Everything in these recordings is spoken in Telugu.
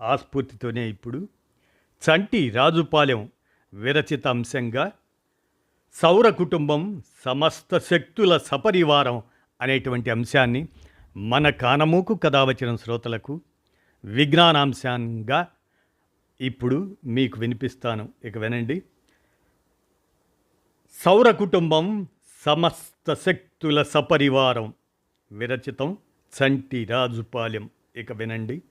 ఆస్ఫూర్తితోనే ఇప్పుడు చంటి రాజుపాలెం విరచిత అంశంగా సౌర కుటుంబం సమస్త శక్తుల సపరివారం అనేటువంటి అంశాన్ని మన కానమూకు కథ వచ్చిన శ్రోతలకు విజ్ఞానాంశంగా ఇప్పుడు మీకు వినిపిస్తాను. ఇక వినండి. సౌర కుటుంబం సమస్త శక్తుల సపరివారం విరచితం చంటి రాజుపాలెం. ఇక వినండి.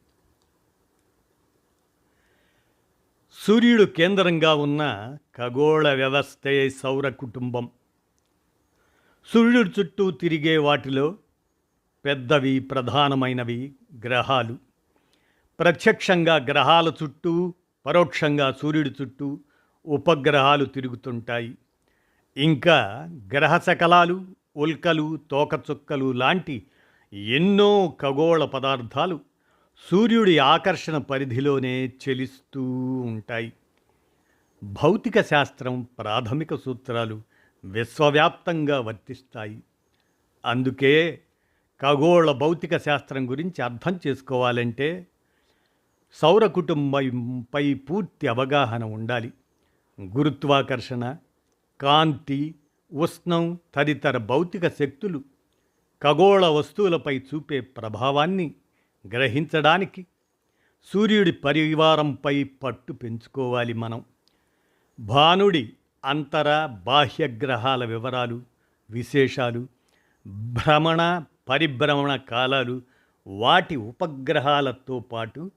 సూర్యుడు కేంద్రంగా ఉన్న ఖగోళ వ్యవస్థే సౌర కుటుంబం. సూర్యుడు చుట్టూ తిరిగే వాటిలో పెద్దవి ప్రధానమైనవి గ్రహాలు. ప్రత్యక్షంగా గ్రహాల చుట్టూ పరోక్షంగా సూర్యుడి చుట్టూ ఉపగ్రహాలు తిరుగుతుంటాయి. ఇంకా గ్రహ శకలాలు ఉల్కలు తోకచుక్కలు లాంటి ఎన్నో ఖగోళ పదార్థాలు సూర్యుడి ఆకర్షణ పరిధిలోనే చెలిస్తూ ఉంటాయి. భౌతిక శాస్త్రం ప్రాథమిక సూత్రాలు విశ్వవ్యాప్తంగా వర్తిస్తాయి. అందుకే ఖగోళ భౌతిక శాస్త్రం గురించి అర్థం చేసుకోవాలంటే సౌర కుటుంబంపై పూర్తి అవగాహన ఉండాలి. గురుత్వాకర్షణ కాంతి ఉష్ణం తదితర భౌతిక శక్తులు ఖగోళ వస్తువులపై చూపే ప్రభావాన్ని గ్రహించడానికి సూర్యుడి పరివారంపై పట్టు పెంచుకోవాలి మనం. భానుడి అంతర బాహ్య గ్రహాల వివరాలు విశేషాలు భ్రమణ పరిభ్రమణ కాలాలు వాటి ఉపగ్రహాలతో పాటు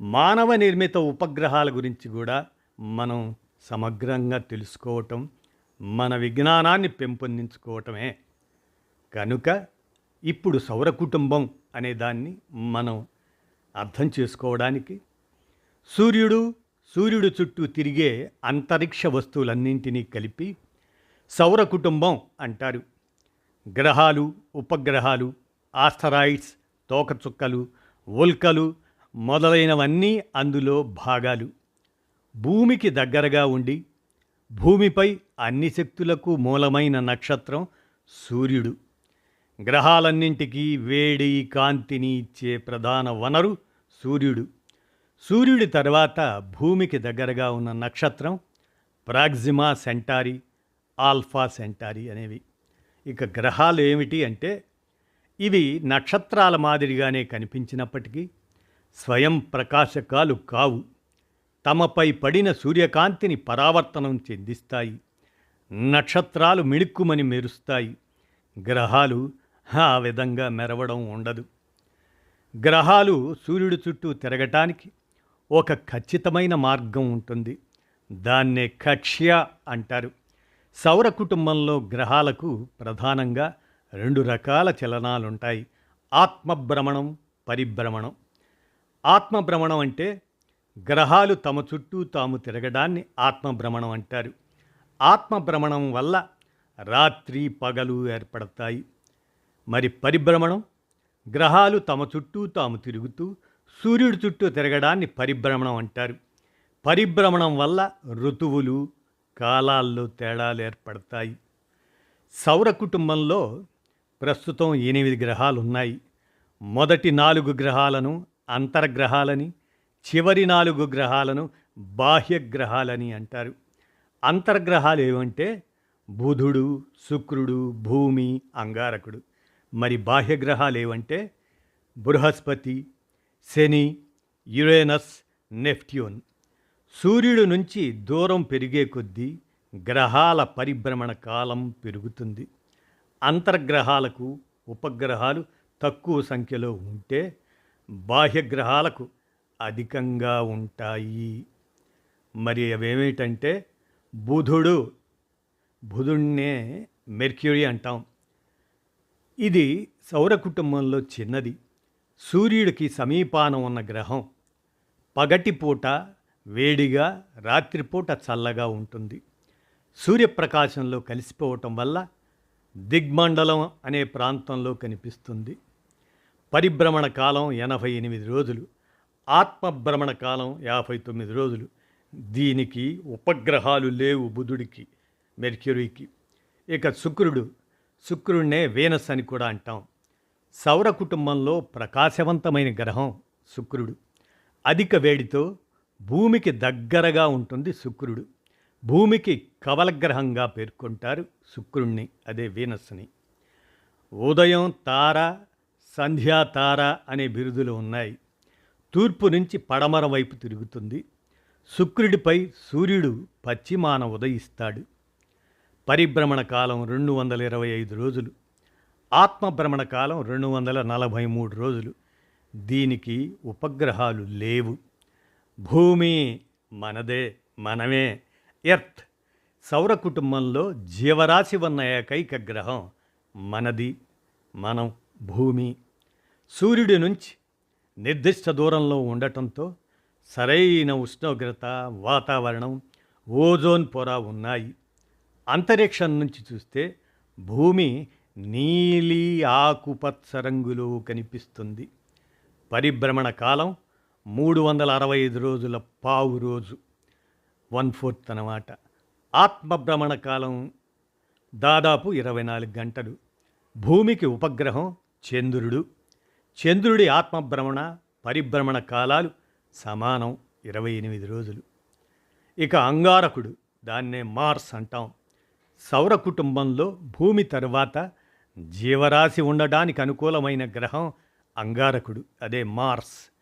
మానవ నిర్మిత ఉపగ్రహాల గురించి కూడా మనం సమగ్రంగా తెలుసుకోవటం మన విజ్ఞానాన్ని పెంపొందించుకోవటమే. కనుక ఇప్పుడు సౌర కుటుంబం అనే దాన్ని మనం అర్థం చేసుకోవడానికి సూర్యుడు సూర్యుడు చుట్టూ తిరిగే అంతరిక్ష వస్తువులన్నింటినీ కలిపి సౌర కుటుంబం అంటారు. గ్రహాలు ఉపగ్రహాలు ఆస్థరాయిడ్స్ తోకచుక్కలు ఉల్కలు మొదలైనవన్నీ అందులో భాగాలు. భూమికి దగ్గరగా ఉండి భూమిపై అన్ని శక్తులకు మూలమైన నక్షత్రం సూర్యుడు. గ్రహాలన్నింటికీ వేడి కాంతిని ఇచ్చే ప్రధాన వనరు సూర్యుడు. సూర్యుడి తర్వాత భూమికి దగ్గరగా ఉన్న నక్షత్రం ప్రాగ్జిమా సెంటారీ ఆల్ఫా సెంటారీ అనేవి. ఇక గ్రహాలు ఏమిటి అంటే ఇవి నక్షత్రాల మాదిరిగానే కనిపించినప్పటికీ స్వయం ప్రకాశకాలు కావు. తమపై పడిన సూర్యకాంతిని పరావర్తనం చెందిస్తాయి. నక్షత్రాలు మిణుక్కుమని మెరుస్తాయి. గ్రహాలు ఆ విధంగా మెరవడం ఉండదు. గ్రహాలు సూర్యుడి చుట్టూ తిరగటానికి ఒక ఖచ్చితమైన మార్గం ఉంటుంది. దాన్నే కక్ష్య అంటారు. సౌర కుటుంబంలో గ్రహాలకు ప్రధానంగా రెండు రకాల చలనాలుంటాయి. ఆత్మభ్రమణం పరిభ్రమణం. ఆత్మభ్రమణం అంటే గ్రహాలు తమ చుట్టూ తాము తిరగడాన్ని ఆత్మభ్రమణం అంటారు. ఆత్మభ్రమణం వల్ల రాత్రి పగలు ఏర్పడతాయి. మరి పరిభ్రమణం? గ్రహాలు తమ చుట్టూ తాము తిరుగుతూ సూర్యుడి చుట్టూ తిరగడాన్ని పరిభ్రమణం అంటారు. పరిభ్రమణం వల్ల ఋతువులు కాలాల్లో తేడాలు ఏర్పడతాయి. సౌర కుటుంబంలో ప్రస్తుతం ఎనిమిది గ్రహాలు ఉన్నాయి మొదటి నాలుగు గ్రహాలను అంతర్గ్రహాలని చివరి నాలుగు గ్రహాలను బాహ్య గ్రహాలని అంటారు. అంతర్గ్రహాలు ఏమంటే బుధుడు శుక్రుడు భూమి అంగారకుడు. మరి బాహ్యగ్రహాలు ఏవంటే బృహస్పతి శని యురేనస్ నెఫ్ట్యూన్ సూర్యుడు నుంచి దూరం పెరిగే కొద్దీ గ్రహాల పరిభ్రమణ కాలం పెరుగుతుంది. అంతర్గ్రహాలకు ఉపగ్రహాలు తక్కువ సంఖ్యలో ఉంటే బాహ్యగ్రహాలకు అధికంగా ఉంటాయి. మరి అవేమిటంటే బుధుడు బుధుడినే మెర్క్యూరీ అంటాం. ఇది సౌర కుటుంబంలో చిన్నది. సూర్యుడికి సమీపాన ఉన్న గ్రహం. పగటిపూట వేడిగా రాత్రిపూట చల్లగా ఉంటుంది. సూర్యప్రకాశంలో కలిసిపోవటం వల్ల దిగ్మండలం అనే ప్రాంతంలో కనిపిస్తుంది. పరిభ్రమణ కాలం ఎనభై ఎనిమిది రోజులు. ఆత్మభ్రమణ కాలం యాభై తొమ్మిది రోజులు. దీనికి ఉపగ్రహాలు లేవు బుధుడికి మెర్క్యూరీకి. ఇక శుక్రుడు శుక్రుడినే వీనస్ అని కూడా అంటాం. సౌర కుటుంబంలో ప్రకాశవంతమైన గ్రహం శుక్రుడు. అధిక వేడితో భూమికి దగ్గరగా ఉంటుంది శుక్రుడు. భూమికి కవలగ్రహంగా పేర్కొంటారు శుక్రుణ్ణి అదే వీనస్ని ఉదయం తార సంధ్యా తార అనే బిరుదులు ఉన్నాయి. తూర్పు నుంచి పడమర వైపు తిరుగుతుంది. శుక్రుడిపై సూర్యుడు పశ్చిమాన ఉదయిస్తాడు. పరిభ్రమణ కాలం రెండు వందల ఇరవై ఐదు రోజులు. ఆత్మభ్రమణ కాలం రెండు వందల నలభై మూడు రోజులు. దీనికి ఉపగ్రహాలు లేవు. భూమి మనదే మనమే. ఎర్త్ సౌర కుటుంబంలో జీవరాశి ఉన్న ఏకైక గ్రహం మనది మనం భూమి. సూర్యుడి నుంచి నిర్దిష్ట దూరంలో ఉండటంతో సరైన ఉష్ణోగ్రత వాతావరణం ఓజోన్ పొర ఉన్నాయి. అంతరిక్షం నుంచి చూస్తే భూమి నీలి ఆకుపచ్చ రంగులో కనిపిస్తుంది. పరిభ్రమణ కాలం మూడు వందల అరవై ఐదు రోజుల పావు రోజు. వన్ ఫోర్త్ అన్నమాట. ఆత్మభ్రమణ కాలం దాదాపు ఇరవై నాలుగు గంటలు. భూమికి ఉపగ్రహం చంద్రుడు. చంద్రుడి ఆత్మభ్రమణ పరిభ్రమణ కాలాలు సమానం ఇరవై ఎనిమిది రోజులు. ఇక అంగారకుడు దాన్నే మార్స్ అంటాం. సౌర కుటుంబంలో భూమి తరువాత జీవరాశి ఉండడానికి అనుకూలమైన గ్రహం అంగారకుడు అదే మార్స్.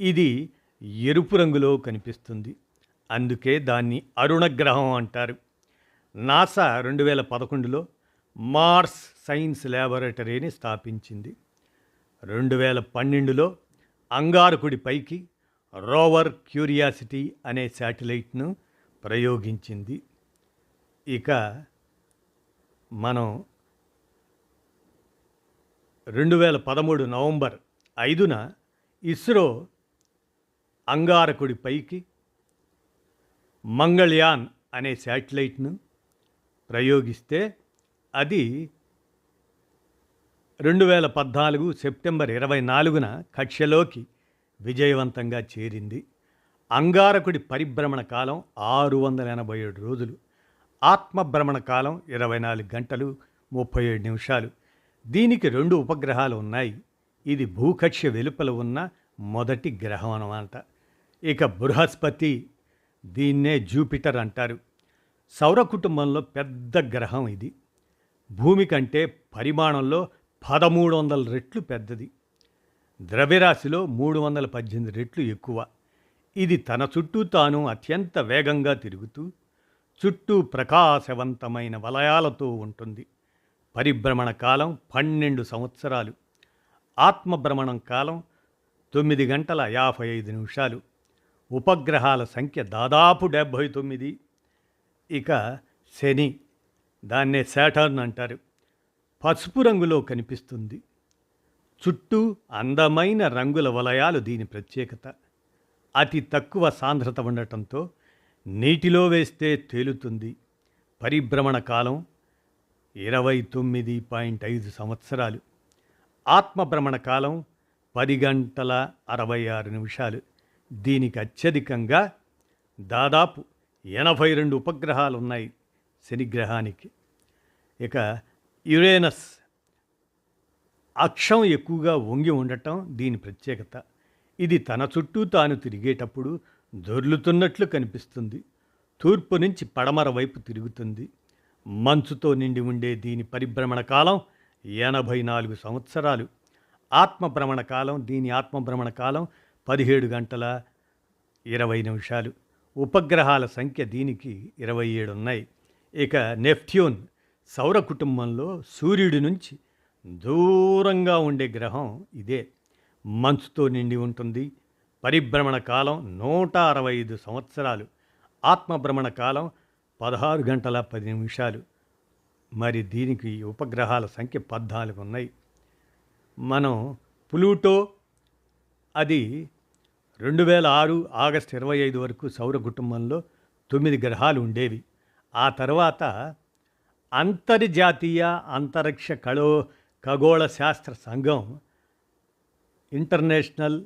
ఇది ఎరుపు రంగులో కనిపిస్తుంది. అందుకే దాన్ని అరుణ గ్రహం అంటారు. నాసా రెండు వేల పదకొండులో మార్స్ సైన్స్ ల్యాబొరేటరీని స్థాపించింది. రెండు వేల పన్నెండులో అంగారకుడి పైకి రోవర్ క్యూరియాసిటీ అనే శాటిలైట్ను ప్రయోగించింది. ఇక మనం రెండు వేల పదమూడు నవంబర్ ఐదున ఇస్రో అంగారకుడి పైకి మంగళయాన్ అనే శాటిలైట్ను ప్రయోగిస్తే అది రెండు వేల పద్నాలుగు సెప్టెంబర్ ఇరవై నాలుగున కక్షలోకి విజయవంతంగా చేరింది. అంగారకుడి పరిభ్రమణ కాలం ఆరు వందల ఎనభై ఏడు రోజులు. ఆత్మభ్రమణ కాలం ఇరవై నాలుగు గంటలు ముప్పై ఏడు నిమిషాలు. దీనికి రెండు ఉపగ్రహాలు ఉన్నాయి. ఇది భూకక్ష్య వెలుపల ఉన్న మొదటి గ్రహం అనమాట ఇక బృహస్పతి దీన్నే జూపిటర్ అంటారు. సౌర కుటుంబంలో పెద్ద గ్రహం ఇది. భూమి కంటే పరిమాణంలో పదమూడు వందల రెట్లు పెద్దది. ద్రవ్యరాశిలో మూడు వందల పద్దెనిమిది రెట్లు ఎక్కువ. ఇది తన చుట్టూ తాను అత్యంత వేగంగా తిరుగుతూ చుట్టూ ప్రకాశవంతమైన వలయాలతో ఉంటుంది. పరిభ్రమణ కాలం పన్నెండు సంవత్సరాలు. ఆత్మభ్రమణం కాలం తొమ్మిది గంటల యాభై ఐదు నిమిషాలు. ఉపగ్రహాల సంఖ్య దాదాపు డెబ్భై తొమ్మిది. ఇక శని దాన్నే శాటర్న్ అంటారు. పసుపు రంగులో కనిపిస్తుంది. చుట్టూ అందమైన రంగుల వలయాలు దీని ప్రత్యేకత. అతి తక్కువ సాంద్రత ఉండటంతో నీటిలో వేస్తే తేలుతుంది. పరిభ్రమణ కాలం ఇరవై తొమ్మిది పాయింట్ ఐదు సంవత్సరాలు. ఆత్మభ్రమణ కాలం పది గంటల అరవై ఆరు నిమిషాలు. దీనికి అత్యధికంగా దాదాపు ఎనభై రెండు ఉపగ్రహాలు ఉన్నాయి శనిగ్రహానికి. ఇక యురేనస్ అక్షం ఎక్కువగా వంగి ఉండటం దీని ప్రత్యేకత. ఇది తన చుట్టూ తాను తిరిగేటప్పుడు దొర్లుతున్నట్లు కనిపిస్తుంది. తూర్పు నుంచి పడమర వైపు తిరుగుతుంది. మంచుతో నిండి ఉండే దీని పరిభ్రమణ కాలం ఎనభై నాలుగు సంవత్సరాలు. ఆత్మభ్రమణ కాలం దీని ఆత్మభ్రమణ కాలం పదిహేడు గంటల ఇరవై నిమిషాలు. ఉపగ్రహాల సంఖ్య దీనికి ఇరవై ఏడు ఉన్నాయి. ఇక నెఫ్ట్యూన్ సౌర కుటుంబంలో సూర్యుడి నుంచి దూరంగా ఉండే గ్రహం ఇదే. మంచుతో నిండి ఉంటుంది. పరిభ్రమణ కాలం నూట అరవై ఐదు సంవత్సరాలు. ఆత్మభ్రమణ కాలం పదహారు గంటల పది నిమిషాలు. మరి దీనికి ఉపగ్రహాల సంఖ్య పద్నాలుగు ఉన్నాయి. మనం ప్లూటో అది రెండు వేల ఆరు ఆగస్టు ఇరవై ఐదు వరకు సౌర కుటుంబంలో తొమ్మిది గ్రహాలు ఉండేవి. ఆ తర్వాత అంతర్జాతీయ అంతరిక్ష కళో ఖగోళ శాస్త్ర సంఘం ఇంటర్నేషనల్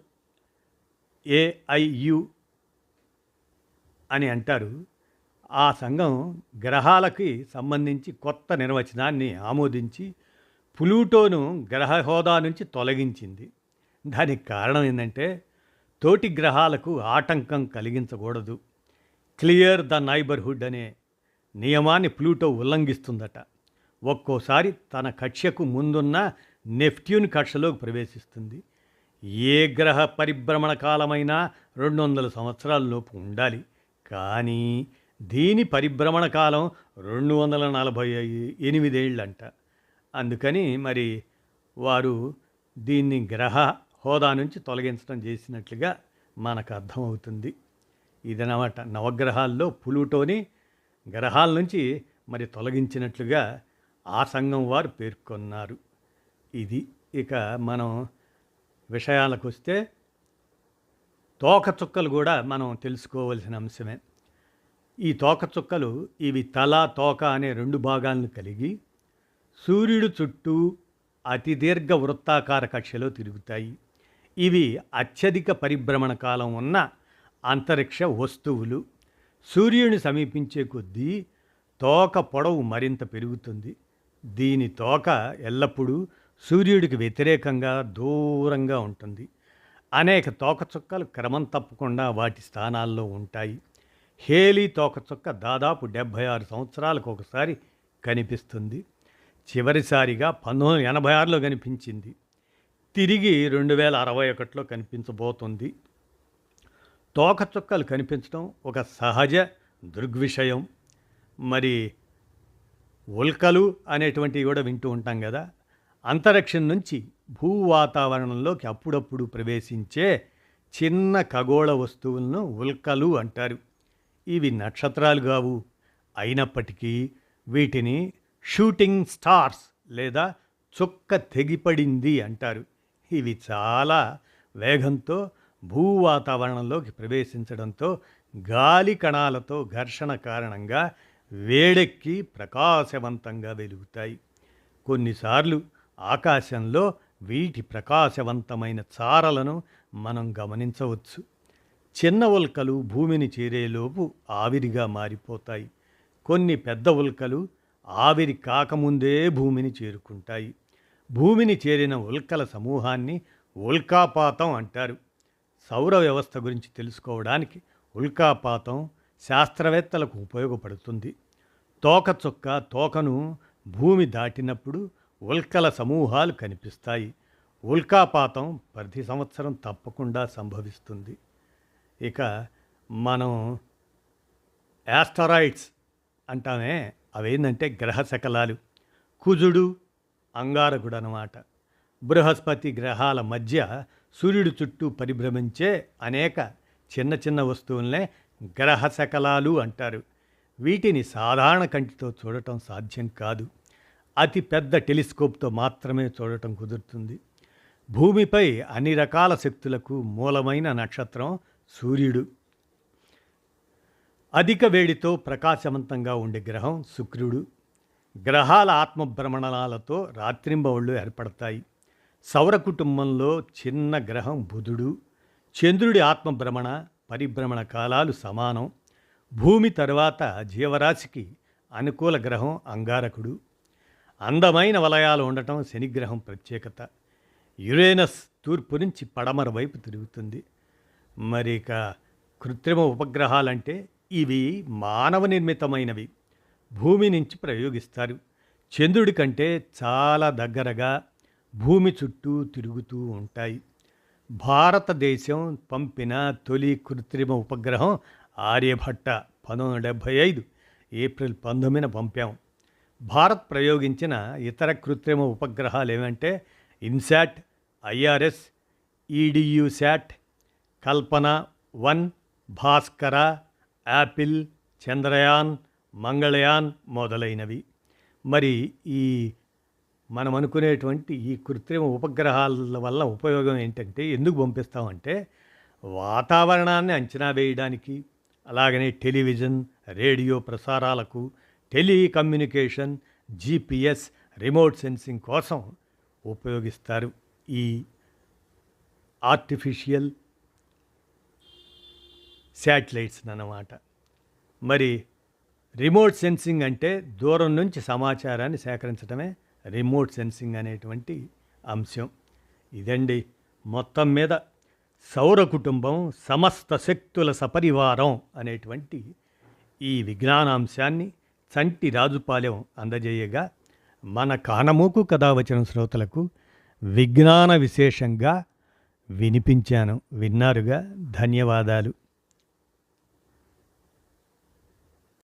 ఏఐయు అని అంటారు. ఆ సంఘం గ్రహాలకి సంబంధించి కొత్త నిర్వచనాన్ని ఆమోదించి ప్లూటోను గ్రహ హోదా నుంచి తొలగించింది. దానికి కారణం ఏంటంటే తోటి గ్రహాలకు ఆటంకం కలిగించకూడదు. క్లియర్ ద నైబర్హుడ్ అనే నియమాన్ని ప్లూటో ఉల్లంఘిస్తుందట. ఒక్కోసారి తన కక్ష్యకు ముందున్న నెఫ్ట్యూన్ కక్షలోకి ప్రవేశిస్తుంది. ఏ గ్రహ పరిభ్రమణ కాలమైనా రెండు వందల సంవత్సరాలలోపు ఉండాలి. కానీ దీని పరిభ్రమణ కాలం రెండు వందల నలభై ఎనిమిదేళ్ళంట. అందుకని మరి వారు దీన్ని గ్రహ హోదా నుంచి తొలగించడం చేసినట్లుగా మనకు అర్థమవుతుంది. ఇదనమాట నవగ్రహాల్లో పులుటోని గ్రహాల నుంచి మరి తొలగించినట్లుగా ఆ సంఘం వారు పేర్కొన్నారు. ఇది ఇక మనం విషయాలకు వస్తే తోకచుక్కలు కూడా మనం తెలుసుకోవలసిన అంశమే. ఈ తోకచుక్కలు ఇవి తల తోక అనే రెండు భాగాలను కలిగి సూర్యుడు చుట్టూ అతి దీర్ఘ వృత్తాకార కక్షలో తిరుగుతాయి. ఇవి అత్యధిక పరిభ్రమణ కాలం ఉన్న అంతరిక్ష వస్తువులు. సూర్యుని సమీపించే కొద్దీ తోక పొడవు మరింత పెరుగుతుంది. దీని తోక ఎల్లప్పుడూ సూర్యుడికి వ్యతిరేకంగా దూరంగా ఉంటుంది. అనేక తోకచుక్కలు క్రమం తప్పకుండా వాటి స్థానాల్లో ఉంటాయి. హేలీ తోకచుక్క దాదాపు డెబ్భై ఆరు సంవత్సరాలకు ఒకసారి కనిపిస్తుంది. చివరిసారిగా పంతొమ్మిది ఎనభై ఆరులో కనిపించింది. తిరిగి రెండు వేల అరవై ఒకటిలో కనిపించబోతుంది. తోకచుక్కలు కనిపించడం ఒక సహజ దృగ్విషయం. మరి ఉల్కలు అనేటువంటివి కూడా వింటూ ఉంటాం కదా. అంతరిక్షం నుంచి భూ వాతావరణంలోకి అప్పుడప్పుడు ప్రవేశించే చిన్న ఖగోళ వస్తువులను ఉల్కలు అంటారు. ఇవి నక్షత్రాలు కావు అయినప్పటికీ వీటిని షూటింగ్ స్టార్స్ లేదా చుక్క తెగిపడింది అంటారు. ఇవి చాలా వేగంతో భూ వాతావరణంలోకి ప్రవేశించడంతో గాలి కణాలతో ఘర్షణ కారణంగా వేడెక్కి ప్రకాశవంతంగా వెలుగుతాయి. కొన్నిసార్లు ఆకాశంలో వీటి ప్రకాశవంతమైన చారలను మనం గమనించవచ్చు. చిన్న ఉల్కలు భూమిని చేరేలోపు ఆవిరిగా మారిపోతాయి. కొన్ని పెద్ద ఉల్కలు ఆవిరి కాకముందే భూమిని చేరుకుంటాయి. భూమిని చేరిన ఉల్కల సమూహాన్ని ఉల్కాపాతం అంటారు. సౌర వ్యవస్థ గురించి తెలుసుకోవడానికి ఉల్కాపాతం శాస్త్రవేత్తలకు ఉపయోగపడుతుంది. తోక చుక్క తోకను భూమి దాటినప్పుడు ఉల్కల సమూహాలు కనిపిస్తాయి. ఉల్కాపాతం ప్రతి సంవత్సరం తప్పకుండా సంభవిస్తుంది. ఇక మనం యాస్టరాయిడ్స్ అంటామే అవేంటంటే గ్రహ శకలాలు. కుజుడు అంగారకుడు అనమాట బృహస్పతి గ్రహాల మధ్య సూర్యుడి చుట్టూ పరిభ్రమించే అనేక చిన్న చిన్న వస్తువులనే గ్రహ శకలాలు అంటారు. వీటిని సాధారణ కంటితో చూడటం సాధ్యం కాదు. అతి పెద్ద టెలిస్కోప్తో మాత్రమే చూడటం కుదురుతుంది. భూమిపై అన్ని రకాల శక్తులకు మూలమైన నక్షత్రం సూర్యుడు. అధిక వేడితో ప్రకాశవంతంగా ఉండే గ్రహం శుక్రుడు. గ్రహాల ఆత్మభ్రమణాలతో రాత్రింబవళ్ళు ఏర్పడతాయి. సౌర కుటుంబంలో చిన్న గ్రహం బుధుడు. చంద్రుడి ఆత్మభ్రమణ పరిభ్రమణ కాలాలు సమానం. భూమి తరువాత జీవరాశికి అనుకూల గ్రహం అంగారకుడు. అందమైన వలయాలు ఉండటం శనిగ్రహం ప్రత్యేకత. యురేనస్ తూర్పు నుంచి పడమర వైపు తిరుగుతుంది. మరి ఇక కృత్రిమ ఉపగ్రహాలంటే ఇవి మానవ నిర్మితమైనవి. భూమి నుంచి ప్రయోగిస్తారు. చంద్రుడి కంటే చాలా దగ్గరగా భూమి చుట్టూ తిరుగుతూ ఉంటాయి. భారతదేశం పంపిన తొలి కృత్రిమ ఉపగ్రహం ఆర్యభట్ట పంతొమ్మిది డెబ్భై ఐదు ఏప్రిల్ పంతొమ్మిదిన పంపాం. భారత్ ప్రయోగించిన ఇతర కృత్రిమ ఉపగ్రహాలు ఏమంటే INSAT IRS EDUSAT Kalpana one Bhaskara Apple Chandrayaan Mangalyaan మొదలైనవి. మరి ఈ మనం అనుకునేటువంటి ఈ కృత్రిమ ఉపగ్రహాల వల్ల ఉపయోగం ఏంటంటే ఎందుకు పంపిస్తామంటే వాతావరణాన్ని అంచనా వేయడానికి అలాగనే టెలివిజన్ రేడియో ప్రసారాలకు టెలికమ్యూనికేషన్ జీపీఎస్ రిమోట్ సెన్సింగ్ కోసం ఉపయోగిస్తారు ఈ ఆర్టిఫిషియల్ శాటిలైట్స్ అన్నమాట. మరి రిమోట్ సెన్సింగ్ అంటే దూరం నుంచి సమాచారాన్ని సేకరించడమే రిమోట్ సెన్సింగ్ అనేటువంటి అంశం. ఇదండి మొత్తం మీద సౌర కుటుంబం సమస్త శక్తుల సపరివారం అనేటువంటి ఈ విజ్ఞానాంశాన్ని చంటి రాజుపాలెం అందజేయగా మన కానమూకు కథ వచ్చిన శ్రోతలకు విజ్ఞాన విశేషంగా వినిపించాను. విన్నారుగా? ధన్యవాదాలు.